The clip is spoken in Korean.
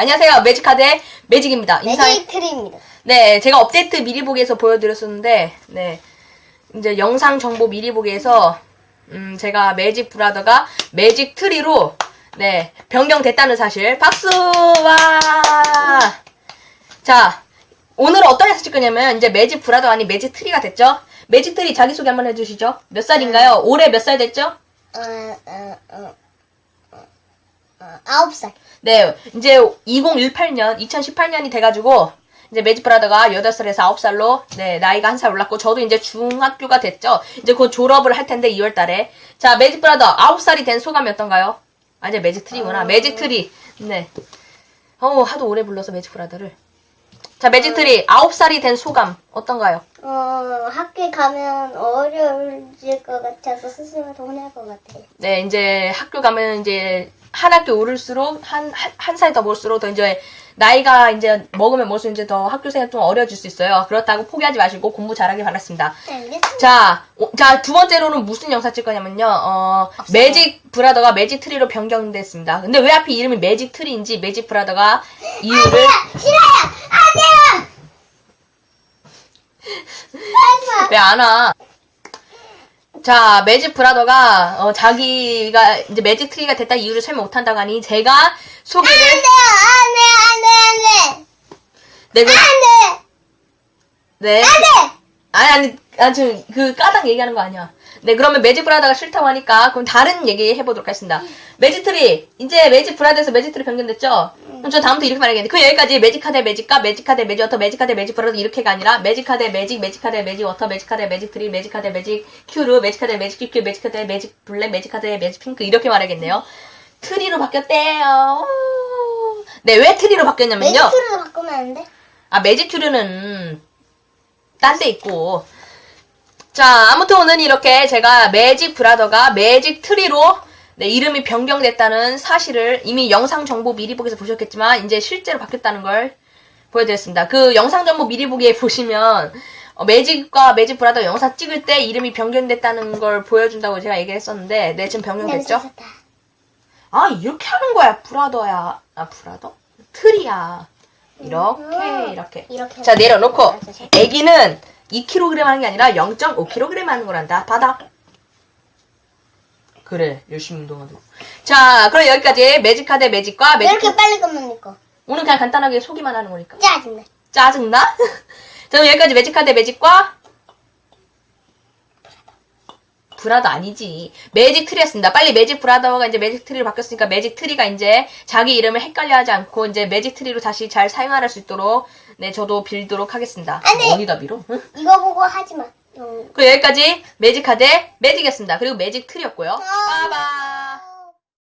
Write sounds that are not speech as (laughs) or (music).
안녕하세요. 매직카드의 매직입니다. 인사해. 매직 트리입니다. 네, 제가 업데이트 미리 보기에서 보여드렸었는데, 네. 이제 영상 정보 미리 보기에서, 음, 제가 매직 브라더가 매직 트리로, 네, 변경됐다는 사실. 박수! 와! 자, 오늘은 어떤 찍 거냐면, 이제 매직 브라더 아닌 매직 트리가 됐죠? 매직 트리 자기소개 한번 해주시죠. 몇 살인가요? 올해 몇 살 됐죠? 어, 어, 어, 아홉 살. 네, 이제 2018년, 2018년이 돼가지고, 이제 매직 브라더가 8살에서 9살로, 네, 나이가 한 살 올랐고, 저도 이제 중학교가 됐죠. 이제 곧 졸업을 할 텐데, 2월 달에. 자, 매직 브라더 9살이 된 소감이 어떤가요? 아, 이제 매직 트리구나. 매직 트리. 네. 어우, 하도 오래 불러서 매직 브라더를. 자, 매직 트리 9살이 된 소감, 어떤가요? 어, 학교에 가면 어려워질 것 같아서 스스로 돈할 것 같아요. 네, 이제 학교 가면 이제 한 학교 오를수록 한, 한, 한 살 더 먹을수록 더 이제 나이가 이제 먹으면 먹을수록 이제 더 학교 생활 좀 어려워질 수 있어요. 그렇다고 포기하지 마시고 공부 잘하길 바랐습니다. 네. 자, 오- 자, 두 번째로는 무슨 영상 찍 거냐면요, 어, 매직 브라더가 매직 트리로 변경됐습니다. 근데 왜 하필 이름이 매직 트리인지 매직 브라더가 이유를, 싫어요! 안 돼요! 하지 마! 왜안 와? 자, 매직 브라더가, 어, 자기가 이제 매직 트리가 됐다 이유를 설명 못 한다고 하니, 제가 소개를, 안 돼요! 안 돼! 안 돼! 안 돼! 네, 그- 안 돼! 네. 안 돼! 아니, 아니, 아, 지금 그 까당 얘기하는 거 아니야. 네, 그러면 매직 브라더가 싫다고 하니까, 그럼 다른 얘기 해보도록 하겠습니다. 매직 트리, 이제 매직 브라더에서 매직 트리 변경됐죠? 그럼 저 다음부터 이렇게 말하겠는데, 그 여기까지 매직 카드 매직과 매직 카드 매직 워터, 매직 카드 매직 브라더 이렇게가 아니라, 매직 카드 매직, 매직 카드 매직 워터, 매직 카드 매직 트리, 매직 카드 매직 큐르, 매직 카드 매직 큐큐, 매직 카드 매직 블랙, 매직 카드 매직 핑크, 이렇게 말하겠네요. 트리로 바뀌었대요. 오. 네, 왜 트리로 바뀌었냐면요. 매직트리로 바꾸면 안 돼? 아, 매직 큐르는 딴 데 있고. 자, 아무튼 오늘 이렇게 제가 매직 브라더가 매직 트리로 네, 이름이 변경됐다는 사실을 이미 영상 정보 미리 보기에서 보셨겠지만 이제 실제로 바뀌었다는 걸 보여드렸습니다. 그 영상 정보 미리 보기에 보시면 어, 매직과 매직 브라더 영상 찍을 때 이름이 변경됐다는 걸 보여준다고 제가 얘기했었는데 네, 지금 변경됐죠? 냄새 좋다. 아 이렇게 하는 거야 브라더야 아 브라더 트리야 이렇게 음. 이렇게 이렇게 자 내려놓고. 애기는 2kg 하는 게 아니라 0.5kg 하는 거란다 받아 그래 열심히 운동하도록 자 그럼 여기까지 매직카드 매직과 왜 매직 이렇게 빨리 끝납니까? 오늘 그냥 간단하게 소기만 하는 거니까 짜증나. 짜증나? (laughs) 자 그럼 여기까지 매직카드 매직과 브라더 아니지. 매직 트리였습니다. 빨리 매직 브라더가 이제 매직 트리로 바뀌었으니까 매직 트리가 이제 자기 이름을 헷갈려 하지 않고 이제 매직 트리로 다시 잘 사용할 수 있도록 네, 저도 빌도록 하겠습니다. 안 돼. 어디다 빌어? 응? 이거 보고 하지 마. 음. 그리고 여기까지 매직 카드 매직이었습니다. 그리고 매직 트리였고요. 빠바이.